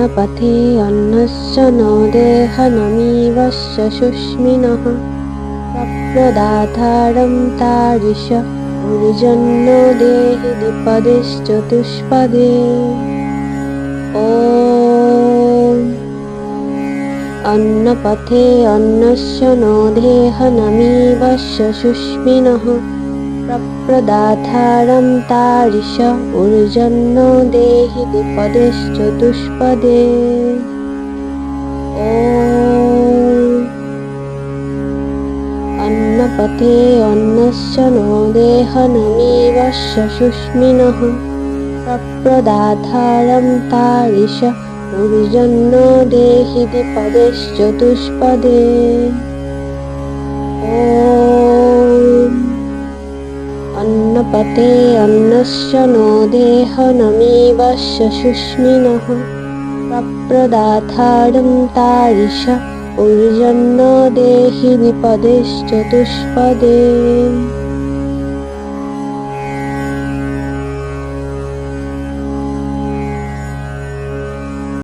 अन्नपथे अन्नस्य नो देहनमीवस्य सुष्मिनः प्रप्रदाधारं तारिश ऊर्जन्नो देहि द्विपदेश्चतुष्पदे ॐ अन्नपथे अन्नस्य नो देहनमीवस्य सुष्मिनः प्रप्रदाधारं तारिश ऊर्जन्नो देहि द्विपदेश्चतुष्पदे ॐ अन्नपथे अन्नस्य नो देहनमीवस्य सुष्मिनः प्रप्रदाधारं तारिश ऊर्जन्नो देहि द्विपदेश्चतुष्पदे পতে অন্নস্য নো দেহ নমীবস্য সুস্মিনः প্রপ্রদাথারং তারিষ। ঔর্জন্য দেহি বিপদেশ্চতুষ্পদে